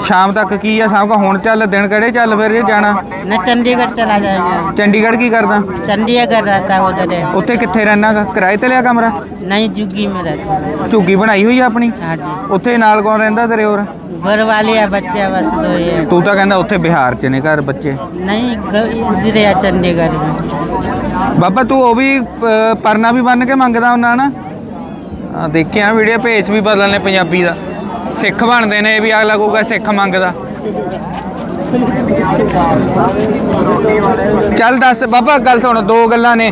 ਸ਼ਾਮ ਤੱਕ ਕੀ ਆ ਸ਼ਾਮ ਕਾ ਹੁਣ ਚੱਲ ਦਿਨ ਕਿਹੜੇ ਚੱਲ ਫਿਰ ਜੇ ਜਾਣਾ न चंडीगढ़ चला जाएंगे ਚੰਡੀਗੜ੍ਹ ਕੀ ਕਰਦਾ चंडीगढ़ रहता है उधर है ਉੱਥੇ ਕਿੱਥੇ ਰਹਿਣਾਗਾ ਕਿਰਾਏ ਤੇ ਲਿਆ ਕਮਰਾ नहीं जुग्गी में रहता है ਝੁੱਗੀ ਬਣਾਈ ਹੋਈ ਆ ਆਪਣੀ हाँ जी ਉੱਥੇ ਨਾਲ ਕੌਣ ਰਹਿੰਦਾ ਤੇਰੇ ਹੋਰ घर वाले या बच्चे बस दो ही है ਤੂੰ ਤਾਂ ਕਹਿੰਦਾ ਉੱਥੇ ਬਿਹਾਰ 'ਚ ਨੇ ਘਰ ਬੱਚੇ नहीं घ- इधर है चंडीगढ़ में ਬਾਬਾ ਤੂੰ ਉਹ ਵੀ ਅ, ਪਰਨਾ ਵੀ ਬੰਨ ਕੇ ਮੰਗਦਾ ਹੁੰਦਾ ਨਾ ਆ ਦੇਖਿਆ ਵੀਡੀਓ ਭੇਸ ਵੀ ਬਦਲਨੇ ਪੰਜਾਬੀ ਦਾ ਸਿੱਖ ਬਣਦੇ ਨੇ, ਇਹ ਵੀ ਅਗਲਾ ਕਹੂਗਾ ਸਿੱਖ ਮੰਗਦਾ। ਚੱਲ ਦੱਸ, ਬਾਬਾ ਗੱਲ ਸੁਣ, ਦੋ ਗੱਲਾਂ ਨੇ।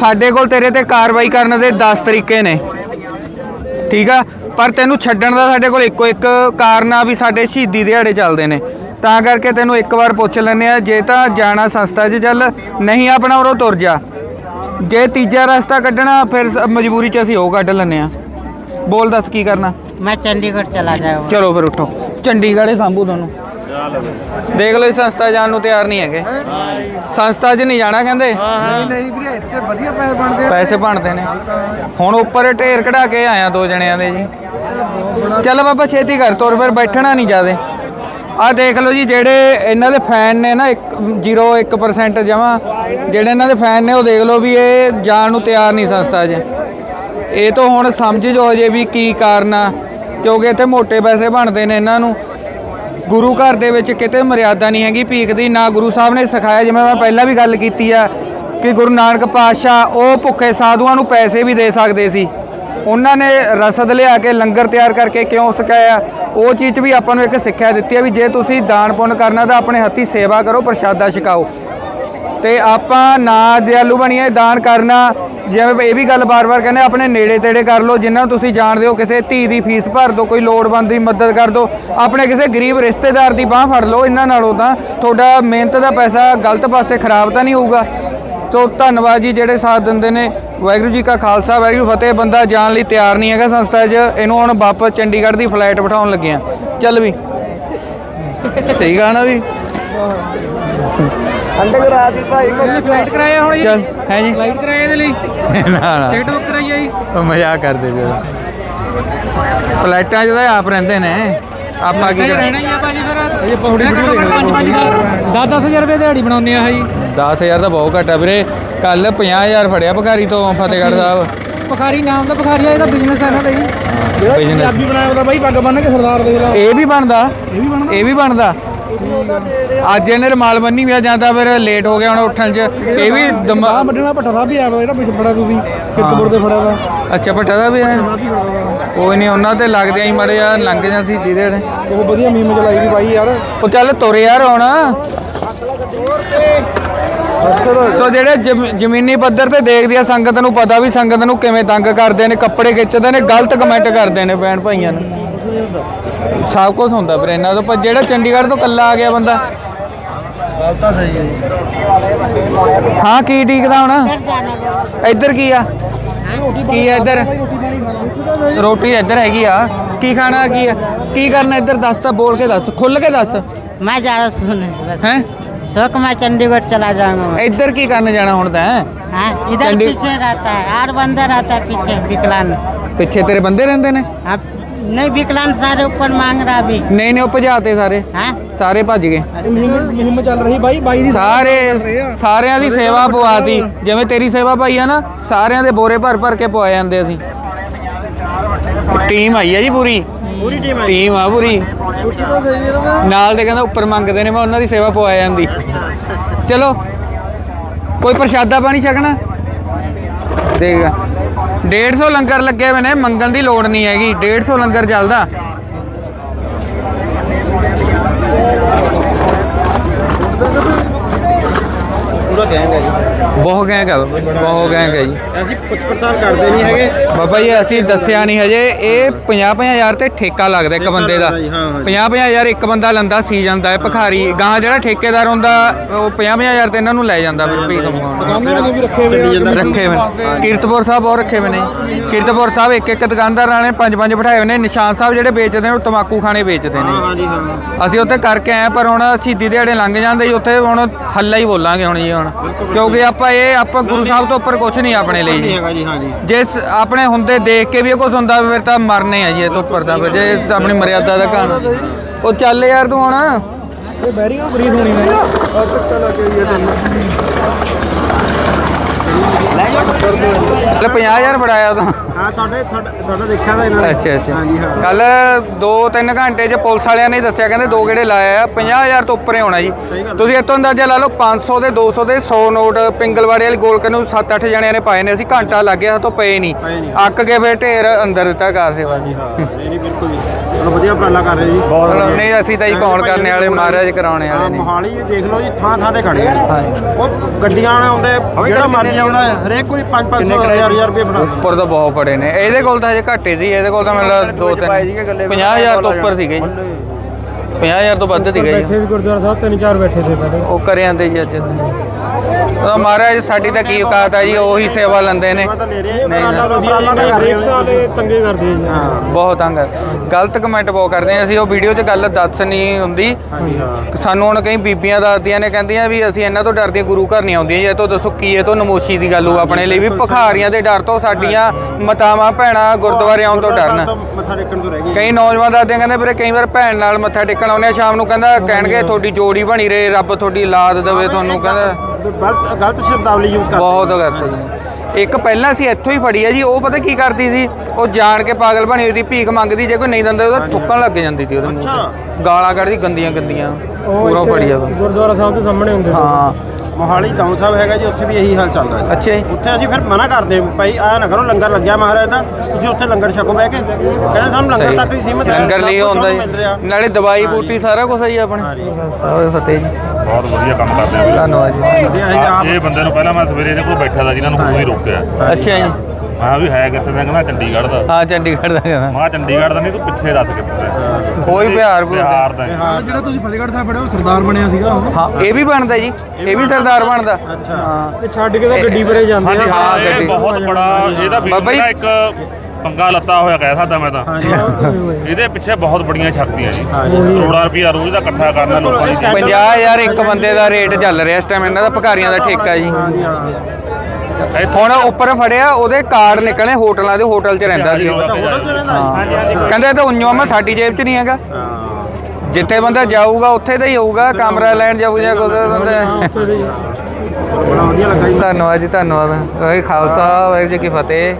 ਸਾਡੇ ਕੋਲ ਤੇਰੇ ਤੇ ਕਾਰਵਾਈ ਕਰਨ ਦੇ 10 ਤਰੀਕੇ ਨੇ। ਠੀਕ ਆ? ਪਰ ਤੈਨੂੰ ਛੱਡਣ ਦਾ ਸਾਡੇ ਕੋਲ ਇੱਕੋ ਇੱਕ ਕਾਰਨ ਆ ਵੀ ਸਾਡੇ ਸ਼ਹੀਦੀ ਦਿਹਾੜੇ ਚੱਲਦੇ ਨੇ। ਤਾਂ ਕਰਕੇ ਤੈਨੂੰ ਇੱਕ ਵਾਰ ਪੁੱਛ ਲੈਂਦੇ ਆ, ਜੇ ਤਾਂ ਜਾਣਾ ਸੰਸਥਾ 'ਚ ਚੱਲ, ਨਹੀਂ ਆਪਣਾ ਉਰੋਂ ਤੁਰ ਜਾ। ਜੇ ਤੀਜਾ ਰਸਤਾ ਕੱਢਣਾ, ਫਿਰ ਮਜਬੂਰੀ 'ਚ ਅਸੀਂ ਉਹ ਕੱਢ ਲੈਂਦੇ ਆ। ਬੋਲ ਦੱਸ ਕੀ ਕਰਨਾ मैं चंडीगढ़ चला जाऊंगा ਚਲੋ ਫਿਰ ਉੱਠੋ ਚੰਡੀਗੜ੍ਹ ਹੀ ਸੰਭੂ ਤੁਹਾਨੂੰ ਦੇਖ ਲਓ ਇਸ ਸੰਸਥਾ ਜਾਣ ਨੂੰ ਤਿਆਰ ਨਹੀਂ ਹੈਗੇ ਸੰਸਥਾ 'ਚ ਨਹੀਂ ਜਾਣਾ ਕਹਿੰਦੇ ਨਹੀਂ ਨਹੀਂ ਵੀਰੇ ਇੱਥੇ ਵਧੀਆ ਪੈਸੇ ਬਣਦੇ ਪੈਸੇ ਬਣਦੇ ਨੇ ਹੁਣ ਉੱਪਰ ਢੇਰ ਕਢਾ ਕੇ ਆਇਆ ਦੋ ਜਣਿਆਂ ਦੇ ਜੀ ਚੱਲ ਬਾਬਾ ਛੇਤੀ ਕਰ ਤੁਰ ਫਿਰ ਬੈਠਣਾ ਨਹੀਂ ਜਾਦੇ ਆ ਦੇਖ ਲਓ ਜੀ ਜਿਹੜੇ ਇਹਨਾਂ ਦੇ ਫੈਨ ਨੇ ਨਾ 0.1% ਜਮਾ ਜਿਹੜੇ ਇਹਨਾਂ ਦੇ ਫੈਨ ਨੇ ਉਹ ਦੇਖ ਲਓ ਵੀ ਇਹ ਜਾਣ ਨੂੰ ਤਿਆਰ ਨਹੀਂ ਸੰਸਥਾ 'ਚ ਇਹ ਤੋਂ ਹੁਣ ਸਮਝ ਜੋ ਜੇ ਵੀ ਕੀ ਕਾਰਨ ਆ, ਕਿਉਂਕਿ ਇੱਥੇ ਮੋٹے ਪੈਸੇ ਬਣਦੇ ਨੇ ਇਹਨਾਂ ਨੂੰ। ਗੁਰੂ ਘਰ ਦੇ ਵਿੱਚ ਕਿਤੇ ਮਰਿਆਦਾ ਨਹੀਂ ਹੈਗੀ ਭੀਖ ਦੀ, ਨਾ ਗੁਰੂ ਸਾਹਿਬ ਨੇ ਸਿਖਾਇਆ, ਜਿਵੇਂ ਮੈਂ ਪਹਿਲਾਂ ਵੀ ਗੱਲ ਕੀਤੀ ਆ ਕਿ ਗੁਰੂ ਨਾਨਕ ਪਾਤਸ਼ਾਹ ਉਹ ਭੁੱਖੇ ਸਾਧੂਆਂ ਨੂੰ ਪੈਸੇ ਵੀ ਦੇ ਸਕਦੇ ਸੀ। ਉਹਨਾਂ ਨੇ ਰਸਦ ਲਿਆ ਕੇ, ਲੰਗਰ ਤਿਆਰ ਕਰਕੇ ਕਿਉਂ ਸਿਖਾਇਆ? ਉਹ ਚੀਜ਼ ਵੀ ਆਪਾਂ ਨੂੰ ਇੱਕ ਸਿੱਖਿਆ ਦਿੱਤੀ ਹੈ ਵੀ ਜੇ ਤੁਸੀਂ ਦਾਨ ਪੁੰਨ ਕਰਨਾ ਤਾਂ ਆਪਣੇ ਹੱਥੀ ਸੇਵਾ ਕਰੋ, ਪ੍ਰਸ਼ਾਦਾ ਛਕਾਓ। ਤੇ ਆਪਾਂ ਨਾ ਦਿਆਲੂ ਬਣੀਏ ਦਾਨ ਕਰਨਾ, ਜਿਵੇਂ ਇਹ ਵੀ ਗੱਲ ਬਾਰ-ਬਾਰ ਕਹਿੰਦੇ ਆਪਣੇ ਨੇੜੇ ਤੇੜੇ ਕਰ ਲਓ, ਜਿਨ੍ਹਾਂ ਨੂੰ ਤੁਸੀਂ ਜਾਣਦੇ ਹੋ, ਕਿਸੇ ਧੀ ਦੀ ਫੀਸ ਭਰ ਦਿਓ, ਕੋਈ ਲੋੜਵੰਦ ਦੀ ਮਦਦ ਕਰ ਦਿਓ, ਆਪਣੇ ਕਿਸੇ ਗਰੀਬ ਰਿਸ਼ਤੇਦਾਰ ਦੀ ਬਾਹ ਫੜ ਲਓ, ਇਹਨਾਂ ਨਾਲੋਂ ਤਾਂ ਤੁਹਾਡਾ ਮਿਹਨਤ ਦਾ ਪੈਸਾ ਗਲਤ ਪਾਸੇ ਖਰਾਬ ਤਾਂ ਨਹੀਂ ਹੋਊਗਾ। ਸੋ ਧੰਨਵਾਦ ਜੀ, ਜਿਹੜੇ ਸਾਥ ਦਿੰਦੇ ਨੇ। ਵਾਹਿਗੁਰੂ ਜੀ ਕਾ ਖਾਲਸਾ, ਵਾਹਿਗੁਰੂ ਫਤਿਹ। ਬੰਦਾ ਜਾਣ ਲਈ ਤਿਆਰ ਨਹੀਂ ਹੈਗਾ ਸੰਸਥਾ 'ਚ। ਇਹਨੂੰ ਹੁਣ ਵਾਪਸ ਚੰਡੀਗੜ੍ਹ ਦੀ ਫਲਾਈਟ ਬਿਠਾਉਣ ਲੱਗੇ ਆ। ਚੱਲ ਵੀ। ਸਹੀ ਗਾ ਨਾ ਵੀ ਫਲਾਈਟ ਕਰਾਇਆ ਹੁਣ ਚੱਲ ਹੈ ਜੀ। ਫਲਾਈਟ ਕਰਾਇਆ ਇਹਦੇ ਲਈ? [LAUGHS] ਨਾ ਨਾ। ਟਿਕਟ ਬੁੱਕ ਕਰਾਈ ਆ ਜੀ? ਉਹ ਮਜ਼ਾਕ ਕਰਦੇ ਜੋ ਫਲਾਈਟਾਂ ਤਾਂ ਆਪ ਰਹਿੰਦੇ ਨੇ। ਆਪਾਂ ਕੀ ਕਰਾਂ ਰਹਿਣਾ ਹੀ ਆ ਭਾਜੀ ਫਿਰ। ਇਹ ਪੌੜੀ ਵੀਡੀਓ ਦੇਖ 10 10000 ਰੁਪਏ ਦਿਹਾੜੀ ਬਣਾਉਂਦੇ ਆ ਜੀ। 10000 ਤਾਂ ਬਹੁਤ ਘੱਟ ਆ ਵੀਰੇ। ਕੱਲ 50000 ਫੜਿਆ ਭਿਖਾਰੀ ਤੋਂ ਫਤਿਹਗੜ੍ਹ ਸਾਹਿਬ। ਭਖਾਰੀ ਨਾਮ ਦਾ ਭਖਾਰੀ ਆ ਇਹਦਾ ਬਿਜ਼ਨਸ ਹੈ ਨਾ ਦਾ ਜੀ। ਬਿਜ਼ਨਸ ਬਣਾਇਆ ਉਹਦਾ ਬਾਈ ਪੱਗ ਬੰਨ ਕੇ ਸਰਦਾਰ ਦੇਖ ਲਾ। ਇਹ ਵੀ ਬਣਦਾ। ਇਹ ਵੀ ਬਣਦਾ। ਅੱਜ ਇਹਨੇ ਰਮਾਲ ਬੰਨੀ ਵੀ ਆ ਜਾਂਦਾ ਫਿਰ ਲੇਟ ਹੋ ਗਿਆ ਹੁਣ ਉੱਠਣ 'ਚ। ਇਹ ਵੀ ਦਮਾ ਵੱਡਣਾ ਭੱਠਾ ਸਾਹਿਬ ਵੀ ਆਇਆ ਜਿਹੜਾ ਪਿੱਛੇ ਫੜਾ ਤੁਸੀਂ ਕਿੱਤਪੁਰ ਦੇ ਫੜਿਆ ਦਾ ਅੱਛਾ ਭੱਟਾ ਦਾ ਵੀ ਹੈ ਕੋਈ ਨਹੀਂ ਉਹਨਾਂ ਤੇ ਲੱਗਦੇ ਆਂ ਮੜੇ ਆ ਲੰਘ ਜਾਂ ਸੀ ਜਿਹਦੇ ਨੇ ਉਹ ਵਧੀਆ ਮੀਮ ਚਲਾਈ ਵੀ ਬਾਈ ਯਾਰ। ਉਹ ਚੱਲ ਤੁਰ ਯਾਰ ਹੁਣ। ਸੋ ਜਿਹੜੇ ਜ਼ਮੀ- ਜ਼ਮੀਨੀ ਪੱਧਰ ਤੇ ਦੇਖਦੀ ਆ ਸੰਗਤ ਨੂੰ ਪਤਾ ਵੀ ਸੰਗਤ ਨੂੰ ਕਿਵੇਂ ਤੰਗ ਕਰਦੇ ਨੇ ਕੱਪੜੇ ਖਿੱਚਦੇ ਨੇ ਗਲਤ ਕਮੈਂਟ ਕਰਦੇ ਨੇ ਭੈਣ ਭਾਈਆਂ ਨੂੰ। ਸਭ ਕੁਝ ਹੁੰਦਾ ਫਿਰ ਇਹਨਾਂ ਤੋਂ ਪਰ ਜਿਹੜਾ ਚੰਡੀਗੜ੍ਹ ਤੋਂ ਕੱਲਾ ਆ ਗਿਆ ਬੰਦਾ ਗੱਲ ਤਾਂ ਸਹੀ ਹੈ ਜੀ ਹਾਂ ਕੀ ਟੀਕਦਾ ਹੁਣ ਇੱਧਰ ਕੀ ਆ ਕੀ ਆ ਇੱਧਰ ਰੋਟੀ ਇੱਧਰ ਹੈਗੀ ਆ ਕੀ ਖਾਣਾ ਕੀ ਆ ਕੀ ਕਰਨਾ ਇੱਧਰ ਦੱਸ ਤਾਂ ਬੋਲ ਕੇ ਦੱਸ ਖੁੱਲ ਕੇ ਦੱਸ मैं जा रहा हूँ सुन बस ਹੈ शौक मैं चंडीगढ़ चला जाऊंगा मैं। ਇੱਧਰ ਕੀ ਕਰਨ ਜਾਣਾ ਹੁਣ ਤਾਂ हाँ इधर चंडी- पीछे रहता है और बंदा रहता है पीछे विकलांग ਪਿੱਛੇ ਤੇਰੇ ਬੰਦੇ ਰਹਿੰਦੇ ਨੇ ਨਹੀਂ ਵਿਕਲਾਂਗ ਸਾਰੇ ਉੱਪਰ ਮੰਗ ਰਹਾ ਵੀ। ਨਹੀਂ ਨਹੀਂ ਉਹ ਭਜਾਤੇ ਸਾਰੇ। ਹੈ? ਸਾਰੇ ਭੱਜ ਗਏ। ਮੁਹਿੰਮ ਚੱਲ ਰਹੀ ਬਾਈ ਬਾਈ ਦੀ ਸਾਰੇ ਸਾਰਿਆਂ ਦੀ ਸੇਵਾ ਪਵਾਤੀ ਜਿਵੇਂ ਤੇਰੀ ਸੇਵਾ ਪਾਈ ਆ ਨਾ ਸਾਰਿਆਂ ਦੇ ਬੋਰੇ ਭਰ ਭਰ ਕੇ ਪਵਾਏ ਜਾਂਦੇ ਅਸੀਂ। ਟੀਮ ਆਈ ਆ ਜੀ ਪੂਰੀ। ਪੂਰੀ ਟੀਮ ਆਈ ਟੀਮ ਆ ਪੂਰੀ। ਨਾਲ ਤੇ ਕਹਿੰਦਾ ਉੱਪਰ ਮੰਗਦੇ ਨੇ ਮੈਂ ਉਹਨਾਂ ਦੀ ਸੇਵਾ ਪਵਾਇਆ ਜਾਂਦੀ। ਚਲੋ। ਕੋਈ ਪ੍ਰਸ਼ਾਦਾ ਪਾਣੀ ਛਕਣਾ? ਦੇਖ। 150 ਲੰਗਰ ਲੱਗੇ ਹੋਏ ਨੇ, ਮੰਗਣ ਦੀ ਲੋੜ ਨਹੀਂ ਹੈਗੀ। 150 ਲੰਗਰ ਚੱਲਦਾ। ਪੂਰਾ ਗੈਂਗ ਹੈ ਜੀ। ਬਹੁਤ ਗੈਂਗ ਆ ਬਹੁਤ ਗੈਂਗ ਹੈ ਜੀ। ਅਸੀਂ ਪੁੱਛ ਪੜਤਾਲ ਕਰਦੇ ਨਹੀਂ ਹੈਗੇ। ਬਾਬਾ ਜੀ ਅਸੀਂ ਦੱਸਿਆ ਨਹੀਂ ਹਜੇ। ਇਹ 50 ਹਜ਼ਾਰ ਤੇ ਠੇਕਾ ਲੱਗਦਾ ਇੱਕ ਬੰਦੇ ਦਾ। ਲੱਗਦਾ ਜੀ, ਹਾਂ, ਹਾਂ। 50 ਹਜ਼ਾਰ ਇੱਕ ਬੰਦਾ ਲੰਦਾ ਸੀ ਜਾਂਦਾ ਹੈ ਭਖਾਰੀ। ਗਾਂ ਜਿਹੜਾ ਠੇਕੇਦਾਰ ਹੁੰਦਾ ਉਹ 50 ਹਜ਼ਾਰ ਤੇ ਇਹਨਾਂ ਨੂੰ ਲੈ ਜਾਂਦਾ ਫਿਰ ਭੀਖ ਮੰਗਾਉਣ ਦੁਕਾਨਾਂ ਨੇ ਵੀ ਰੱਖੇ ਹੋਏ ਆ ਰੱਖੇ ਹੋਏ ਨੇ। ਕੀਰਤਪੁਰ ਸਾਹਿਬ ਬਹੁਤ ਰੱਖੇ ਹੋਏ ਨੇ। ਕੀਰਤਪੁਰ ਸਾਹਿਬ ਇੱਕ ਇੱਕ ਦੁਕਾਨਦਾਰਾਂ ਨੇ ਪੰਜ ਪੰਜ ਬਿਠਾਏ ਹੋਏ ਨੇ। ਨਿਸ਼ਾਨ ਸਾਹਿਬ ਜਿਹੜੇ ਵੇਚਦੇ ਨੇ ਉਹ ਤਮਾਕੂ ਖਾਣੇ ਵੇਚਦੇ ਨੇ। ਹਾਂ ਜੀ ਹਾਂ। ਅਸੀਂ ਉੱਥੇ ਕਰਕੇ ਆਏ ਪਰ ਹੁਣ ਸ਼ਹੀਦੀ ਦਿਹਾੜੇ ਲੰਘ ਜਾਂਦੇ ਜੀ। ਉੱਥੇ ਹੁਣ ਹੱਲਾ ਹੀ ਬੋਲਾਂਗੇ ਹੁਣ ਜੀ ਹੁਣ। ਕਿਉਂਕਿ ਆਪਾਂ ਇਹ ਆਪਾਂ ਗੁਰੂ ਸਾਹਿਬ ਤੋਂ ਉੱਪਰ ਕੁਝ ਨਹੀਂ ਆਪਣੇ ਲਈ। ਜੀ ਹੈਗਾ ਜੀ ਹਾਂ ਜੀ। ਜੇ ਸ- ਆਪਣੇ ਹੁੰਦੇ ਦੇਖ ਕੇ ਵੀ ਇਹ ਕੁਝ ਹੁੰਦਾ ਫਿਰ ਤਾਂ ਮਰਨੇ ਆ ਜੀ ਇਹ ਤੋਂ ਉੱਪਰ ਦਾ। ਫਿਰ ਜੇ ਆਪਣੀ ਮਰਿਆਦਾ ਦਾ ਘਾਣ। ਉਹ ਚੱਲ ਯਾਰ ਤੂੰ ਹੁਣ। ਇਹ ਬੈਰਿੰਗ ਬਰੀਫ ਹੋਣੀ ਨੇ ਲੈ 50000 ਫੜਾਇਆ ਤੂੰ। ਹਾਂ ਤੁਹਾਡੇ ਤੁਹਾਡਾ ਦੇਖਿਆ ਦਾ ਇਹਨਾਂ ਨੇ। ਅੱਛਾ ਅੱਛਾ। ਹਾਂ ਜੀ ਹਾਂ। ਕੱਲ 2-3 ਘੰਟੇ 'ਚ ਪੁਲਿਸ ਵਾਲਿਆਂ ਨੇ ਦੱਸਿਆ ਕਹਿੰਦੇ ਦੋ ਗੇੜੇ ਲਾਇਆ ਆ 50000 ਤੋਂ ਉੱਪਰ ਹੀ ਹੋਣਾ ਜੀ। ਤੁਸੀਂ ਇੱਥੋਂ ਅੰਦਾਜ਼ਾ ਲਾ ਲਓ 500 ਦੇ 200 ਦੇ 100 ਨੋਟ ਪਿੰਗਲਵਾੜੇ ਵਾਲੀ ਗੋਲਕ ਨੂੰ 7-8 ਜਣਿਆਂ ਨੇ ਪਾਏ ਨੇ ਅਸੀਂ ਘੰਟਾ ਲੱਗ ਗਿਆ ਤੋਂ ਪਏ ਨਹੀਂ। ਪਏ ਨਹੀਂ। ਅੱਕ ਕੇ ਫਿਰ ਢੇਰ ਅੰਦਰ ਦਿੱਤਾ ਕਾਰ ਸੇਵਾ। ਜੀ ਹਾਂ। ਨਹੀਂ ਨਹੀਂ ਬਿਲਕੁਲ ਜੀ ਚਲੋ ਵਧੀਆ ਉਪਰਾਲਾ ਕਰ ਰਹੇ ਜੀ। ਚਲੋ, ਨਹੀਂ ਅਸੀਂ ਤਾਂ ਜੀ ਕੌਣ ਕਰਨੇ ਵਾਲੇ? ਮਹਾਰਾਜ ਕਰਾਉਣੇ ਵਾਲੇ ਨੇ। ਮੋਹਾਲੀ ਦੇਖ ਲਓ ਜੀ ਥਾਂ ਥਾਂ ਤੇ ਖੜੇ ਆ। ਉਹ ਗੱਡੀਆਂ ਆਉਂਦੇ ਜਿਹੜਾ ਮਰਜ਼ੀ ਆਉਂਦਾ ਹਰੇਕ ਕੋਈ 5 500 ਹਜ਼ਾਰ ਹਜ਼ਾਰ ਰੁਪਏ ਫੜਾ ਉੱਪਰ ਤਾਂ ਬਹੁਤ ਪੜੇ ਨੇ। ਇਹਦੇ ਕੋਲ ਤਾਂ ਹਜੇ ਘੱਟੇ ਸੀ ਇਹਦੇ ਕੋਲ ਤਾਂ ਮੈਨੂੰ 2-3 50000 ਤੋਂ ਉੱਪਰ ਸੀਗੇ ਜੀ। 50000 ਤੋਂ ਵੱਧ ਸੀਗੇ ਜੀ। ਗੁਰਦੁਆਰਾ ਸਾਹਿਬ ਤਿੰਨ ਚਾਰ ਬੈਠੇ ਸੀ ਪਹਿਲੇ। ਉਹ ਕਰਿਆਂ ਦੇ ਜੀ ਅੱਜ। ਉਹ ਮਹਾਰਾਜ ਸਾਡੀ ਤਾਂ ਕੀ ਔਕਾਤ ਹੈ ਜੀ ਉਹੀ ਸੇਵਾ ਲੈਂਦੇ ਨੇ। ਤੰਗੇ ਕਰਦੇ ਜੀ। ਬਹੁਤ ਤੰਗ ਹੈ ਗਲਤ ਕਮੈਂਟ ਬਹੁਤ ਕਰਦੇ ਆ। ਅਸੀਂ ਉਹ ਵੀਡੀਓ 'ਚ ਗੱਲ ਦੱਸ ਨਹੀਂ ਹੁੰਦੀ। ਹਾਂਜੀ ਹਾਂ। ਸਾਨੂੰ ਹੁਣ ਕਈ ਬੀਬੀਆਂ ਦੱਸਦੀਆਂ ਨੇ ਕਹਿੰਦੀਆਂ ਵੀ ਅਸੀਂ ਇਹਨਾਂ ਤੋਂ ਡਰਦੀਆਂ ਗੁਰੂ ਘਰ ਨਹੀਂ ਆਉਂਦੀਆਂ ਜੀ। ਇਹ ਤੋਂ ਦੱਸੋ ਕੀ ਇਹ ਤੋਂ ਨਮੋਸ਼ੀ ਦੀ ਗੱਲ ਹੋ ਆਪਣੇ ਲਈ ਵੀ। ਭਖਾਰੀਆਂ ਦੇ ਡਰ ਤੋਂ ਸਾਡੀਆਂ ਮਤਾਵਾਂ ਭੈਣਾਂ ਗੁਰਦੁਆਰੇ ਆਉਣ ਤੋਂ ਡਰਨ। ਮੱਥਾ ਟੇਕਣ ਤੋਂ ਰਹਿ ਗਈ ਕਈ ਨੌਜਵਾਨ ਦੱਸਦੇ ਆ, ਕਹਿੰਦੇ ਵੀਰੇ ਕਈ ਵਾਰ ਭੈਣ ਨਾਲ ਮੱਥਾ ਟੇਕਣ ਆਉਂਦੇ ਆ ਸ਼ਾਮ ਨੂੰ ਕਹਿੰਦਾ ਕਹਿਣਗੇ ਤੁਹਾਡੀ ਜੋੜੀ ਬਣੀ ਰਹੇ ਰੱਬ ਤੁਹਾਡੀ ਲਾਦ ਦੇਵੇ ਤੁਹਾਨੂੰ ਕਹਿੰਦਾ। ਗਲਤ ਗਲਤ ਸ਼ਬਦਾਵਲੀ ਯੂਜ਼ ਕਰਦੇ ਬਹੁਤ ਕਰਤਾ ਜੀ। ਇੱਕ ਪਹਿਲਾਂ ਸੀ ਇੱਥੋਂ ਹੀ ਫੜੀ ਆ ਜੀ ਉਹ ਪਤਾ ਕੀ ਕਰਦੀ ਸੀ? ਉਹ ਜਾਣ ਕੇ ਪਾਗਲ ਬਣੀ ਹੋਈ ਸੀ ਭੀਖ ਮੰਗਦੀ ਜੇ ਕੋਈ ਨਹੀਂ ਦਿੰਦਾ ਉਹਦਾ ਥੁੱਕਣ ਲੱਗ ਜਾਂਦੀ ਸੀ ਉਹਦੇ ਮੂੰਹ ਤੇ। ਗਾਲਾਂ ਕੱਢਦੀ ਗੰਦੀਆਂ ਗੰਦੀਆਂ ਪੂਰਾ ਫੜੀ ਆ ਗੁਰਦੁਆਰਾ ਸਾਹਿਬ ਦੇ ਸਾਹਮਣੇ ਹੁੰਦੇ ਹਾਂ। ਮੋਹਾਲੀ ਦਾਉ ਸਾਹਿਬ ਹੈਗਾ ਜੀ ਉੱਥੇ ਵੀ ਇਹੀ ਹਾਲ ਚੱਲਦਾ ਹੈ ਅੱਛਾ ਜੀ। ਉੱਥੇ ਅਸੀਂ ਫਿਰ ਮਨਾ ਕਰਦੇ ਹਾਂ, ਭਾਈ ਆ ਨਾ ਕਰੋ ਲੰਗਰ ਲੱਗਿਆ ਮਹਾਰਾਜ ਦਾ ਤੁਸੀਂ ਉੱਥੇ ਲੰਗਰ ਛਕੋ ਬਹਿ ਕੇ। ਕਹਿੰਦੇ ਸਾਨੂੰ ਲੰਗਰ। ਤੱਕ ਹੀ ਸੀਮਤ ਹੈ ਲੰਗਰ ਲਈ ਹੁੰਦਾ। ਜੀ। ਨਾਲੇ ਦਵਾਈ ਬੂਟੀ ਸਾਰਾ ਕੁਝ ਹੈ ਜੀ ਆਪਣੇ। ਸਾਰੇ ਫਤਿਹ ਜੀ। ਬਹੁਤ ਵਧੀਆ ਕੰਮ ਕਰਦੇ ਆ। ਧੰਨਵਾਦ ਜੀ। ਇਹ ਬੰਦੇ ਨੂੰ ਪਹਿਲਾਂ ਮੈਂ ਸਵੇਰੇ ਇਹਦੇ ਕੋਲ ਬੈਠਾ ਦਾ ਜਿਨ੍ਹਾਂ ਨੂੰ ਕੋਈ ਰੋਕਿਆ। ਅੱਛਾ ਜੀ। ਕਿਹਾ ਵੀ ਹੈ ਕਿੱਥੇ ਦਾ ਕਹਿੰਦਾ ਚੰਡੀਗੜ੍ਹ ਦਾ। ਹਾਂ ਚੰਡੀਗੜ੍ਹ ਦਾ ਕਹਿੰਦਾ ਮੈਂ ਕਿਹਾ ਚੰਡੀਗੜ੍ਹ ਦਾ ਨਹੀਂ ਤੂੰ ਪਿੱਛੇ ਦੱਸ ਕਿੱਥੇ ਦਾ। ਕੋਈ ਬਿਹਾਰ ਬੁਹਾਰ ਬਿਹਾਰ ਦਾ ਹੈ। ਜਿਹੜਾ ਤੁਸੀਂ ਫਤਿਹਗੜ੍ਹ ਸਾਹਿਬ ਪੜਿਆ ਉਹ ਸਰਦਾਰ ਬਣਿਆ ਸੀਗਾ ਹਾਂ ਇਹ ਵੀ ਬਣਦਾ ਜੀ। ਇਹ ਵੀ ਸਰਦਾਰ ਬਣਦਾ। ਅੱਛਾ। ਹਾਂ। ਛੱਡ ਕੇ ਤਾਂ ਗੱਡੀ ਪਰੇ ਜਾਂਦੇ ਹਾਂਜੀ ਹਾਂ ਹਾਂ, ਇਹ ਗੱਡੀ। ਬਹੁਤ ਬੜਾ ਇਹਦਾ ਵੀ ਬਾਬਾ ਜੀ- ਇੱਕ ਪੰਗਾ ਲੱਤਾ ਹੋਇਆ ਕਹਿ ਸਕਦਾ ਮੈਂ ਤਾਂ। ਇਹਦੇ ਪਿੱਛੇ ਬਹੁਤ ਬੜੀਆਂ ਸ਼ਕਤੀਆਂ ਜੀ। ਕਰੋੜਾਂ ਰੁਪਈਆ ਰੋਜ਼ ਦਾ ਇਕੱਠਾ ਕਰਨਾ ਲੋਕਾਂ ਦੀ 50000 ਇੱਕ ਬੰਦੇ ਦਾ ਰੇਟ ਚੱਲ ਰਿਹਾ ਇਸ ਟਾਈਮ ਇਹਨਾਂ ਦਾ ਭਕਾਰੀਆਂ ਦਾ ਠੇਕਾ ਜੀ। ਹੁਣ ਉੱਪਰ ਫੜਿਆ ਉਹਦੇ ਕਾਰਡ ਨਿਕਲੇ ਹੋਟਲਾਂ ਦੇ ਹੋਟਲ 'ਚ ਰਹਿੰਦਾ ਸੀ। ਉਹ ਹਾਂ। ਕਹਿੰਦੇ ਇਹ ਤਾਂ ਉਈਓ ਮੈਂ ਸਾਡੀ ਜੇਬ 'ਚ ਨਹੀਂ ਹੈਗਾ। ਜਿੱਥੇ ਬੰਦਾ ਜਾਊਗਾ ਉੱਥੇ ਦਾ ਹੀ ਹੋਊਗਾ ਕਮਰਾ ਲੈਣ ਜਾਊ ਜਾਂ ਕੁਝ ਬੜਾ ਵਧੀਆ ਲੱਗਾ ਜੀ ਧੰਨਵਾਦ ਜੀ ਧੰਨਵਾਦ। ਵਾਹਿਗੁਰੂ ਜੀ ਕੀ ਫਤਿਹ।